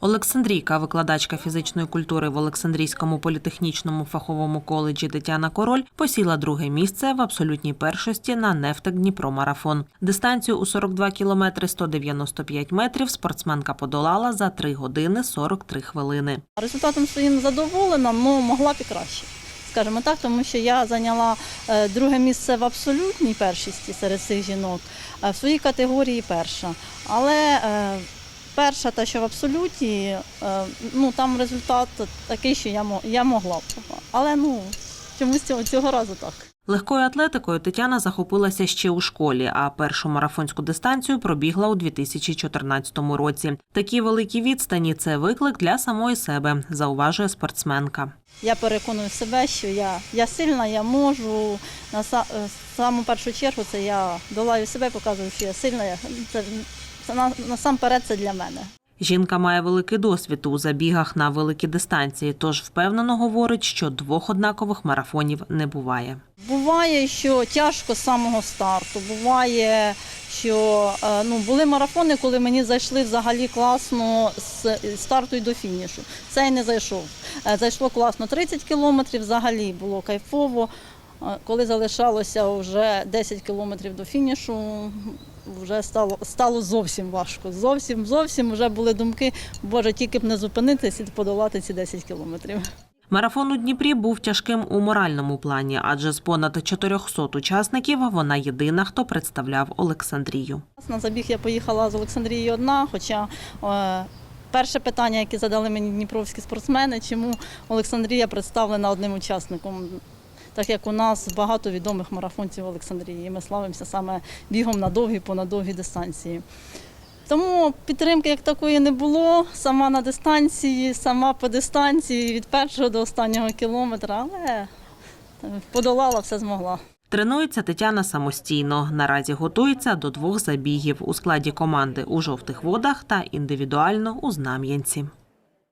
Олександрійка, викладачка фізичної культури в Олександрійському політехнічному фаховому коледжі Тетяна Король, посіла друге місце в абсолютній першості на нефтек Дніпро марафон. Дистанцію у 42 кілометри 195 метрів спортсменка подолала за 3 години 43 хвилини. Результатом своїм задоволена, але могла б і краще. Скажімо так, тому що я зайняла е, друге місце в абсолютній першості серед цих жінок, в своїй категорії перша. Але е, перша, та що в абсолюті, е, ну там результат такий, що я, могла б. Але ну чомусь цього разу так. Легкою атлетикою Тетяна захопилася ще у школі, а першу марафонську дистанцію пробігла у 2014 році. Такі великі відстані це виклик для самої себе, зауважує спортсменка. Я переконую себе, що я, я сильна, я можу. На е, саму першу чергу це я долаю себе, показую, що я сильна. Це насамперед це для мене. Жінка має великий досвід у забігах на великі дистанції, тож впевнено говорить, що двох однакових марафонів не буває. Буває, що тяжко з самого старту. Буває, що е, ну, були марафони, коли мені зайшли взагалі класно з старту і до фінішу. Цей не зайшов. Е, Зайшло класно 30 кілометрів, взагалі було кайфово. Коли залишалося вже 10 кілометрів до фінішу, вже стало, стало зовсім важко. Зовсім, зовсім вже були думки, боже, тільки б не зупинитись і подолати ці 10 кілометрів. Марафон у Дніпрі був тяжким у моральному плані, адже з понад 400 учасників вона єдина, хто представляв Олександрію. На забіг я поїхала з Олександрії одна, хоча е, перше питання, яке задали мені дніпровські спортсмени, чому Олександрія представлена одним учасником. Так як у нас багато відомих марафонців в Олександрії, і ми славимося саме бігом на довгі, понад довгі дистанції. Тому підтримки як такої не було. Сама на дистанції, сама по дистанції від першого до останнього кілометра, але подолала, все змогла. Тренується Тетяна самостійно. Наразі готується до двох забігів у складі команди у жовтих водах та індивідуально у Знам'янці.